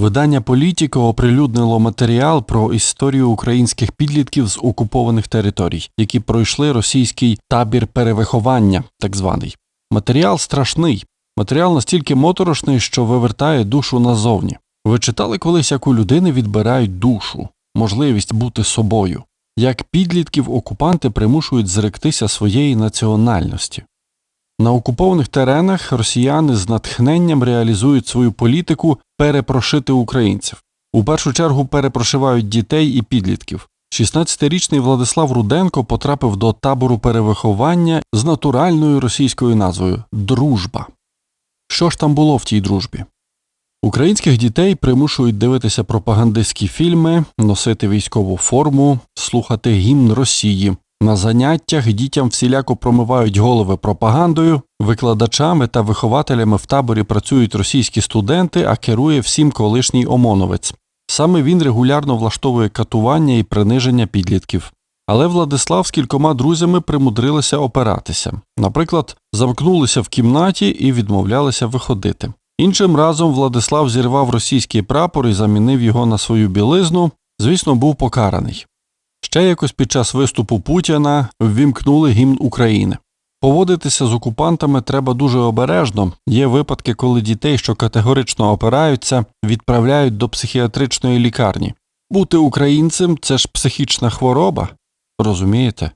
Видання Політіко оприлюднило матеріал про історію українських підлітків з окупованих територій, які пройшли російський табір перевиховання, так званий. Матеріал страшний. Матеріал настільки моторошний, що вивертає душу назовні. Ви читали колись, як у людини відбирають душу, можливість бути собою, як підлітків окупанти примушують зректися своєї національності. На окупованих теренах росіяни з натхненням реалізують свою політику перепрошити українців. У першу чергу перепрошивають дітей і підлітків. 16-річний Владислав Руденко потрапив до табору перевиховання з натуральною російською назвою Дружба. Що ж там було в тій дружбі? Українських дітей примушують дивитися пропагандистські фільми, носити військову форму, слухати гімн Росії. На заняттях дітям всіляко промивають голови пропагандою, викладачами та вихователями в таборі працюють російські студенти, а керує всім колишній омоновець. Саме він регулярно влаштовує катування і приниження підлітків. Але Владислав з кількома друзями примудрилися опиратися. Наприклад, замкнулися в кімнаті і відмовлялися виходити. Іншим разом Владислав зірвав російський прапор і замінив його на свою білизну, звісно, був покараний. Ще якось під час виступу Путіна ввімкнули гімн України. Поводитися з окупантами треба дуже обережно. Є випадки, коли дітей, що категорично опираються, відправляють до психіатричної лікарні. Бути українцем це ж психічна хвороба, розумієте?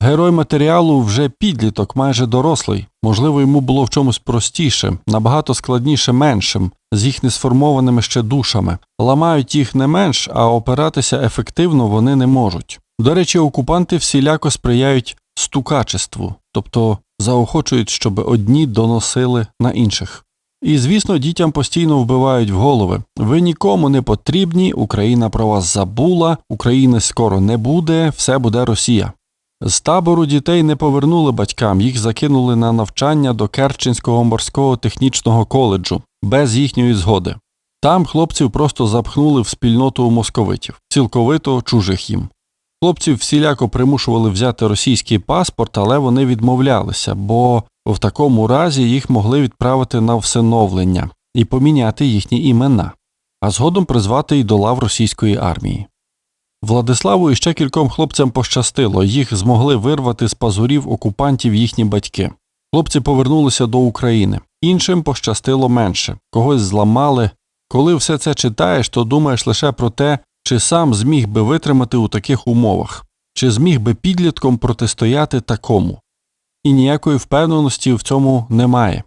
Герой матеріалу вже підліток, майже дорослий. Можливо, йому було в чомусь простіше, набагато складніше меншим, з їх несформованими ще душами. Ламають їх не менш, а опиратися ефективно вони не можуть. До речі, окупанти всіляко сприяють стукачеству, тобто заохочують, щоб одні доносили на інших. І, звісно, дітям постійно вбивають в голови. Ви нікому не потрібні, Україна про вас забула, України скоро не буде, все буде Росія. З табору дітей не повернули батькам, їх закинули на навчання до Керченського морського технічного коледжу без їхньої згоди. Там хлопців просто запхнули в спільноту московитів, цілковито чужих їм. Хлопців всіляко примушували взяти російський паспорт, але вони відмовлялися, бо в такому разі їх могли відправити на всиновлення і поміняти їхні імена, а згодом призвати й до лав російської армії. Владиславу і ще кільком хлопцям пощастило, їх змогли вирвати з пазурів окупантів їхні батьки. Хлопці повернулися до України, іншим пощастило менше, когось зламали. Коли все це читаєш, то думаєш лише про те, чи сам зміг би витримати у таких умовах, чи зміг би підлітком протистояти такому. І ніякої впевненості в цьому немає.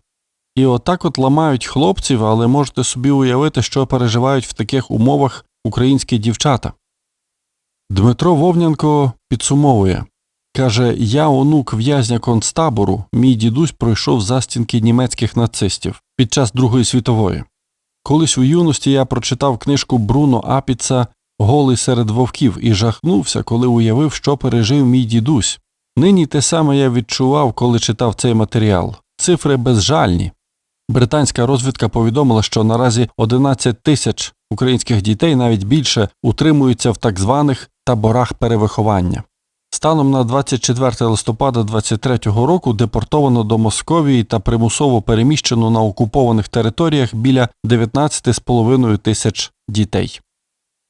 І отак от ламають хлопців, але можете собі уявити, що переживають в таких умовах українські дівчата. Дмитро Вовнянко підсумовує каже: Я онук в'язня концтабору, мій дідусь пройшов застінки німецьких нацистів під час Другої світової. Колись у юності я прочитав книжку Бруно Апіца Голий серед вовків і жахнувся, коли уявив, що пережив мій дідусь. Нині те саме я відчував, коли читав цей матеріал. Цифри безжальні. Британська розвідка повідомила, що наразі 11 тисяч українських дітей, навіть більше, утримуються в так званих таборах перевиховання. Станом на 24 листопада 2023 року депортовано до Московії та примусово переміщено на окупованих територіях біля 19,5 тисяч дітей.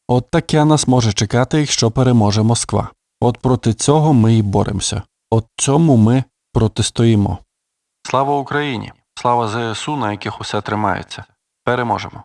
От таке нас може чекати, якщо переможе Москва. От проти цього ми і боремося. От цьому ми протистоїмо. Слава Україні! Слава ЗСУ, на яких усе тримається. Переможемо!